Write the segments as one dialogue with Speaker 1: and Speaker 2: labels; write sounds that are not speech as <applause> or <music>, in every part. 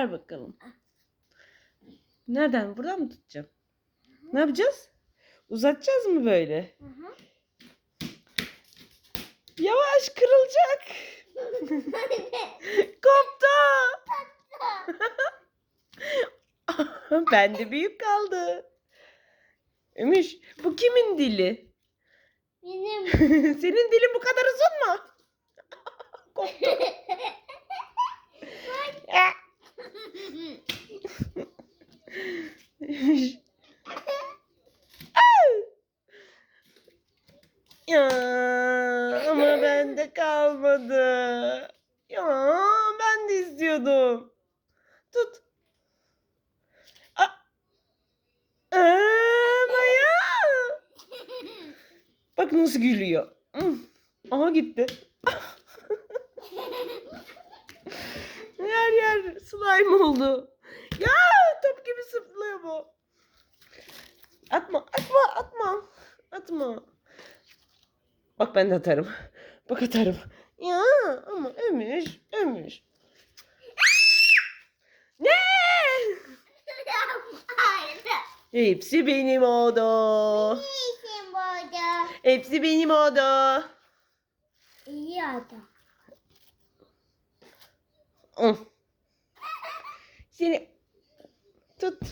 Speaker 1: Ver bakalım. Nereden? Buradan mı tutacağım? Ne yapacağız? Uzatacağız mı böyle?
Speaker 2: Hı hı.
Speaker 1: Yavaş kırılacak. <laughs> Koptu. <laughs> Bende büyük kaldı. Ümüş bu kimin dili?
Speaker 2: Benim. <laughs>
Speaker 1: Senin dilin bu kadar uzun mu? Koptu. Ümüş. <laughs> Ya ama bende kalmadı. Ya ben de istiyordum. Tut. Aa, Maya. Bak nasıl gülüyor. Aha gitti. <laughs> Her yer slime oldu. Ya top gibi zıplıyor bu. Atma, atma, atma. Atma. Bak ben de atarım. Bak atarım. Ya ama ömür, ömür. Ne? Hepsi benim oldu.
Speaker 2: İyisin burada.
Speaker 1: Hepsi benim oldu.
Speaker 2: İyi adam.
Speaker 1: Hı. Seni tut.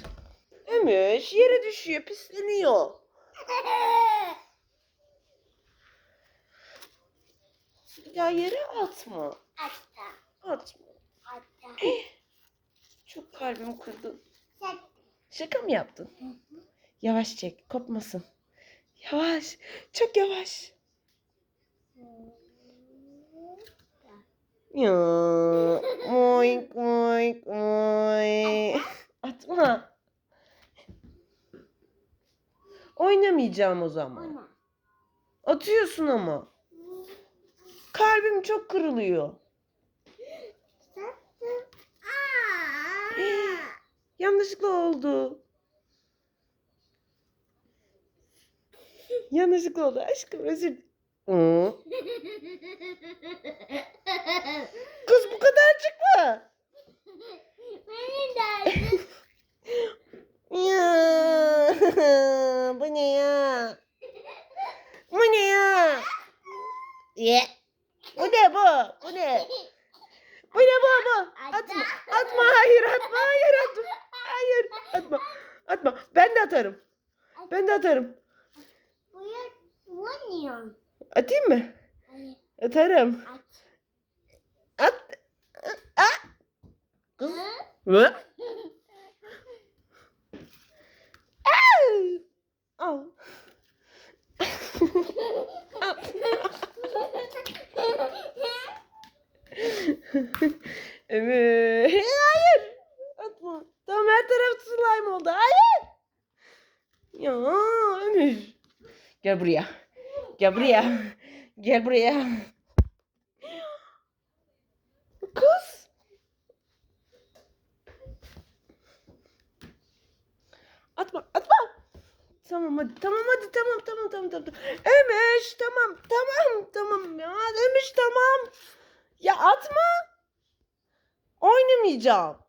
Speaker 1: Ömür yere düşüyor, pisleniyor. <laughs> Ya yere atma.
Speaker 2: Hatta.
Speaker 1: Atma.
Speaker 2: Hatta. <clears throat>
Speaker 1: Çok kalbim kırdı.
Speaker 2: Sen.
Speaker 1: Şaka mı yaptın? Yavaş çek, kopmasın. Yavaş, çok yavaş. Ya, Oynamayacağım o zaman. Atıyorsun ama. Kalbim çok kırılıyor. <gasps> Yanlışlıkla oldu. Yanlışlıkla oldu. Aşkım özür. Kız bu kadarcık mı? <laughs>
Speaker 2: Benim derdim. <laughs>
Speaker 1: Ya. Ne ya? Bu ne ya? Ye. Bu ne bu? Bu ne? Bu ne bu bu? Atma. Atma hayır atma hayır atma. Hayır atma. Atma. Ben de atarım. Ben de atarım. Atayım mı? Atarım. At. At. Kız.
Speaker 2: Hı?
Speaker 1: Hı? Al. Evet. Hayır. Atma. Tamam her taraf slime oldu. Hayır. Ya Ömür. Gel buraya. Gel buraya. Gel buraya. Kız. Atma, atma. Tamam hadi, tamam hadi, tamam, tamam, tamam, tamam. Ömüş, tamam, tamam, tamam ya. Ömüş, tamam. Ya atma. Oynamayacağım.